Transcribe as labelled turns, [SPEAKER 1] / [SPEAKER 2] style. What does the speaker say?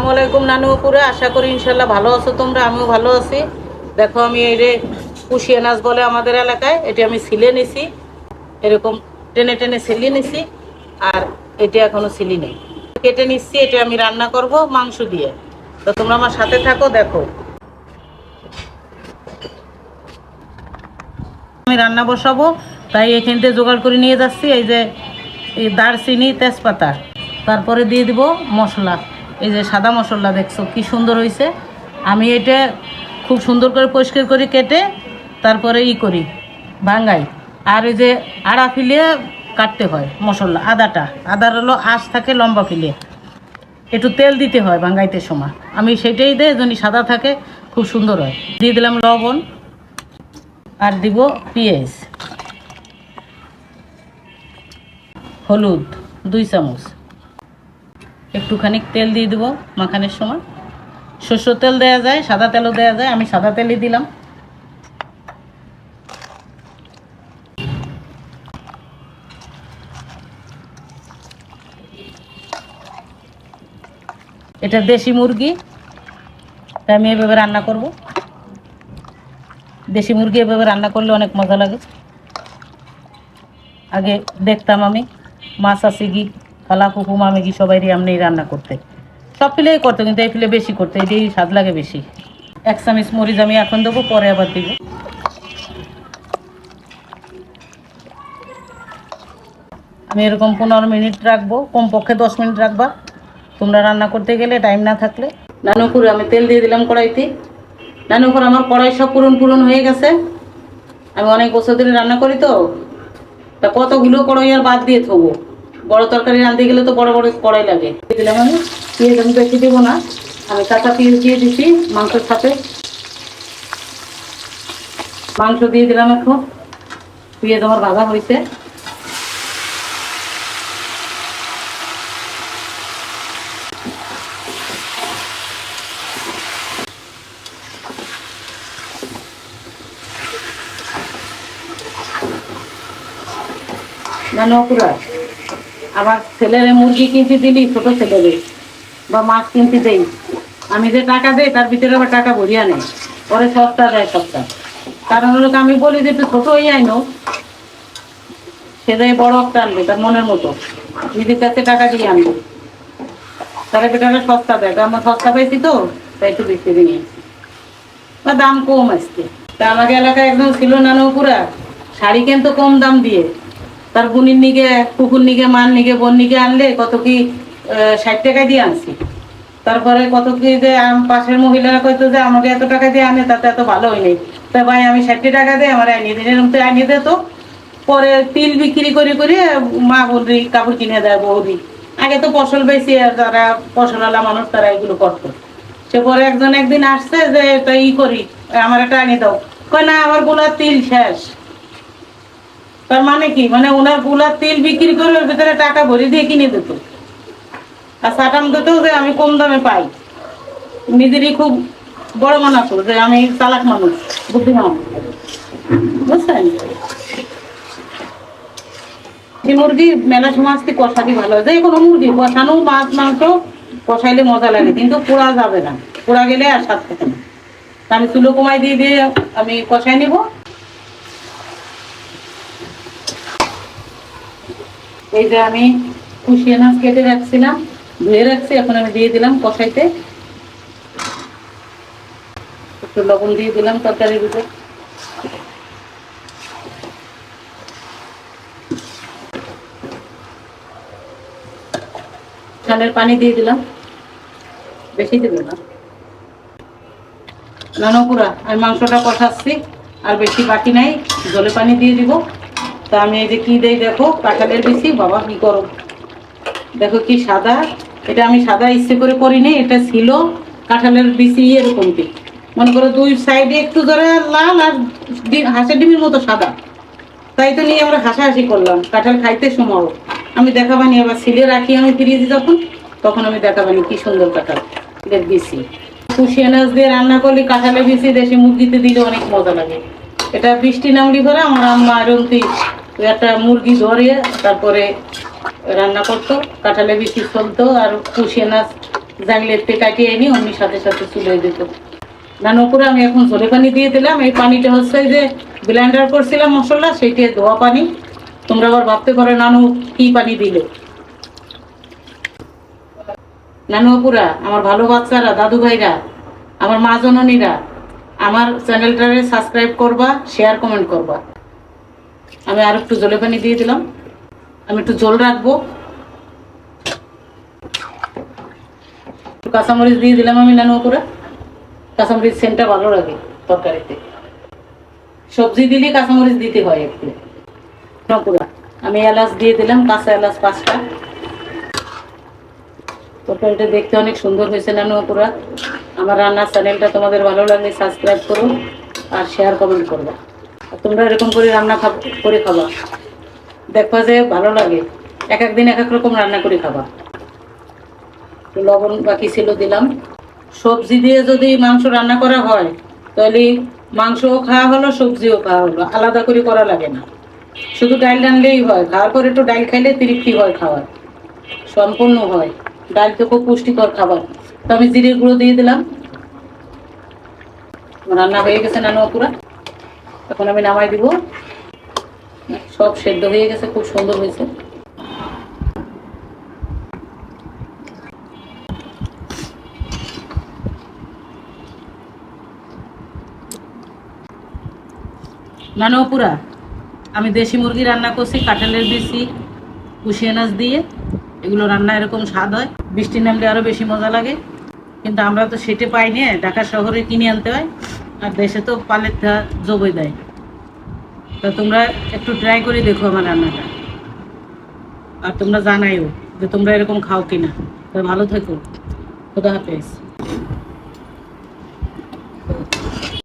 [SPEAKER 1] আসসালামু আলাইকুম নানু পুরে আশা করি ইনশাল্লাহ ভালো আছো তোমরা, আমিও ভালো আছি। দেখো আমি এই রে কুশিয়া নাচ বলে আমাদের এলাকায়, এটি আমি সিলে নিছি, এরকম টেনে টেনে সিলিয়ে নিছি, আর এটা এখনও সিলি নেই। কেটে নিচ্ছি, এটা আমি রান্না করব মাংস দিয়ে। তো তোমরা আমার সাথে থাকো, দেখো। আমি রান্না বসাবো, তাই এখান থেকে জোগাড় করে নিয়ে যাচ্ছি, এই যে এই দারচিনি তেজপাতা। তারপরে দিয়ে দিব মশলা। এই যে সাদা মশলা দেখছ, কি সুন্দর হয়েছে আমি এটা খুব সুন্দর করে পরিষ্কার করে, কেটে তারপরে ই করি, ভাঙ্গাই। আর এই যে আড়া ফিলিয়ে কাটতে হয় মশলা, আদাটা। আদার হলো আঁশ থাকে, লম্বা ফিলিয়ে একটু তেল দিতে হয় ভাঙ্গাইতে সময়। আমি সেটাই দেয় যদি সাদা থাকে, খুব সুন্দর হয়। দিয়ে দিলাম লবণ আর দিব পেঁয়াজ। হলুদ, দুই চামচ। একটুখানি তেল দিয়ে দেবো মাখানের সময়। শস্য তেল দেওয়া যায়, সাদা তেলও দেওয়া যায়, আমি সাদা তেলই দিলাম। এটা দেশি মুরগি, তাই আমি এভাবে রান্না করব। দেশি মুরগি এভাবে রান্না করলে অনেক মজা লাগে। আগে দেখতাম আমি, মাছ আছে কি খালা কুকু মামি কি সবাই এমনি রান্না করতে। সব ফিলেই করতো, কিন্তু এই ফিলে বেশি করতে এটাই স্বাদ লাগে বেশি। এক চামিচ মরিচ আমি এখন দেবো, পরে আবার দিব। আমি এরকম পনেরো মিনিট রাখব, কমপক্ষে দশ মিনিট রাখবা। তোমরা রান্না করতে গেলে টাইম না থাকলে। নানুকুর আমি তেল দিয়ে দিলাম কড়াইতে। নানু নানুকুর আমার কড়াই সব পূরণ পূরণ হয়ে গেছে। আমি অনেক বছর ধরে রান্না করি তো। তা কতগুলো কড়াই আর বাদ দিয়ে থবো? বড় তরকারি রাঁধতে গেলে তো বড় বড় কড়াই লাগে। দিলাম আমি। পেঁয়াজ আমি বেশি দেবো না। আমি কাঁচা পেঁয়াজ দিয়ে দিচ্ছি মাংসের সাথে। মাংস দিয়ে দিলাম এখন পেঁয়াজ আমার ভাজা হয়েছে। না নকুরা আবার ছেলের মুরগি কিনতে দিলি, ছোট ছেলেরে বা মাছ কিনতে দেই। আমি যে টাকা দেই, তার ভিতরে আবার টাকা ভরিয়া নেই। পরে সস্তা দেয় সস্তা। কারণ হলো আমি বলি যে একটু ছোট হয়ে আইনো। সে দেয় বড় একটা আনবে, তার মনের মতো। নিজের কাছে টাকা দিয়ে আনবে। তার টাকা সস্তা দেয়। তো আমরা সস্তা পাইছি তো, তাই একটু বেশি দিয়ে বা দাম কম আসছে তা আমাকে এলাকায় একদম ছিল নানুপুরা, শাড়ি কিন্তু কম দাম দিয়ে। তার বোনের নিগে কুকুর নিগে মার নিগে বোন নিগে আনলে কত কি ষাট টাকা দিয়ে আনছি। তারপরে কত কি যে পাশের মহিলারা কইতো যে, আমাকে এত টাকা দিয়ে আনে তাতে এত ভালো হয় নাই। তা ভাই, আমি ষাটটি টাকা দিয়ে আমার আনিয়ে দিন এরকম তো আনিয়ে দে তো। পরে তিল বিক্রি করে করে, মা বৌদি কাপড় কিনে দেয় বৌদি। আগে তো ফসল বেশি যারা ফসলওয়ালা মানুষ, তারা এগুলো করতো। সে পরে একজন একদিন আসছে যে, এটা ই করি, আমার একটা আনিয়ে দাও। কয়, না, আমার গোলার তিল শেষ। তার মানে কি? মানে ওনারগুলার তেল বিক্রি করে ওর ভিতরে টাকা ভরে দিয়ে কিনে দিত। আর সাটাম দিতেও যে আমি কম দামে পাই। নিজেরই খুব বড় মানা করো যে আমি চালাক মানুষ, বুদ্ধিমান। বুঝছেন? এই মুরগি মেলা সময় আসতে কষাটি ভালো হয়। যে কোনো মুরগি, কষানো মাছ, মাংস কষাইলে মজা লাগে, কিন্তু পোড়া যাবে না। পোড়া গেলে আর স্বাদ থাকে না। আমি চুলো কমাই দিয়ে দিয়ে আমি কষাই নিব। এই যে আমি কুশিয়ে মাছ কেটে রাখছিলাম, ধুয়ে রাখছি, এখন আমি দিয়ে দিলাম কষাইতে। একটু লবণ দিয়ে দিলাম তরকারির ভিতরে। চালের পানি দিয়ে দিলাম। বেশি দেব না। নানপুরা আমি মাংসটা কষাচ্ছি, আর বেশি বাকি নাই, জলে পানি দিয়ে দিব। তা আমি এই যে কি দেই দেখো, কাঁঠালের বেশি বাবা কি করো দেখো কি সাদা, এটা আমি সাদা ইচ্ছে করে করিনি এটা ছিল কাঁঠালের বিচি এরকম কি। মনে করো দুই সাইডে একটু ধরে লাল আর হাঁসের ডিমের মতো সাদা। তাই তো নিয়ে আমরা হাসাহাসি করলাম, কাঁঠাল খাইতে সময়। আমি দেখা দেখাবানি আবার সিলে রাখি আমি ফ্রিজে যখন, তখন আমি দেখাবানি কি সুন্দর কাঁঠাল এর বিচি। কুশিয়া নাচ দিয়ে রান্না করলে কাঁঠালের বিচি দেশি মুরগিতে দিলে অনেক মজা লাগে। এটা বৃষ্টি নামলি করে আমার আম্মা আরন্তি একটা মুরগি ধরে তারপরে রান্না করতো, কাঁঠালে বেশি চলতো আর কুশিয়া নাচ জাগলে তে কাটিয়ে এনে অমনি সাথে সাথে চুলে দিত। নানু করে আমি এখন ঝোলে পানি দিয়ে দিলাম। এই পানিটা হচ্ছে যে ব্লেন্ডার করছিলাম মশলা সেইটি ধোয়া পানি। তোমরা আবার ভাবতে পারো নানু কি পানি দিলে। নানু আপুরা আমার ভালো বাচ্চারা, দাদু ভাইরা, আমার মা জননীরা, আমার চ্যানেলটারে সাবস্ক্রাইব করবা শেয়ার কমেন্ট করবা। আমি আর একটু জলে পানি দিয়ে দিলাম। আমি একটু জল রাখব। কাঁচামরিচ দিয়ে দিলাম আমি নানু করে। কাঁচামরিচ সেন্টটা ভালো লাগে তরকারিতে। সবজি দিলে কাঁচামরিচ দিতে হয় একটু। নপুরা আমি এলাচ দিয়ে দিলাম, কাঁচা এলাচ পাঁচটা। তরকারিটা দেখতে অনেক সুন্দর হয়েছে নানু আমার রান্নার চ্যানেলটা তোমাদের ভালো লাগলে সাবস্ক্রাইব করো আর শেয়ার কমেন্ট করবা। তোমরা এরকম করে রান্না করে খাবা। দেখবা যে ভালো লাগে। এক একদিন এক এক রকম রান্না করে খাবা। লবণ বাকি ছিল, দিলাম। সবজি দিয়ে যদি মাংস রান্না করা হয়, তাহলে মাংসও খাওয়া হলো, সবজিও খাওয়া হলো। আলাদা করে করা লাগে না। শুধু ডাল রানলেই হয়। খাওয়ার পরে একটু ডাল খাইলে তৃপ্তি হয় খাওয়ার। সম্পূর্ণ হয়। ডাল তো খুব পুষ্টিকর খাবার। তো আমি জিরের গুঁড়ো দিয়ে দিলাম। রান্না হয়ে গেছে নানু পুরা এখন আমি নামাই দিব। সব সেদ্ধ হয়ে গেছে, খুব সুন্দর হয়েছে। নানু পুরা আমি দেশি মুরগি রান্না করছি, কাঁঠালের বেশি কুশিয়া নাচ দিয়ে। এগুলো রান্না এরকম স্বাদ হয়। বৃষ্টি নামলে আরও বেশি মজা লাগে। কিন্তু আমরা তো সেটে পাই নিয়ে ঢাকা শহরে কিনে আনতে হয়। আর দেশে তো পালের থা জবই দেয়। তা তোমরা একটু ট্রাই করে দেখো আমার রান্নাটা। আর তোমরা জানাইও যে তোমরা এরকম খাও কিনা। তা ভালো থেকো। খোদা হাফেজ।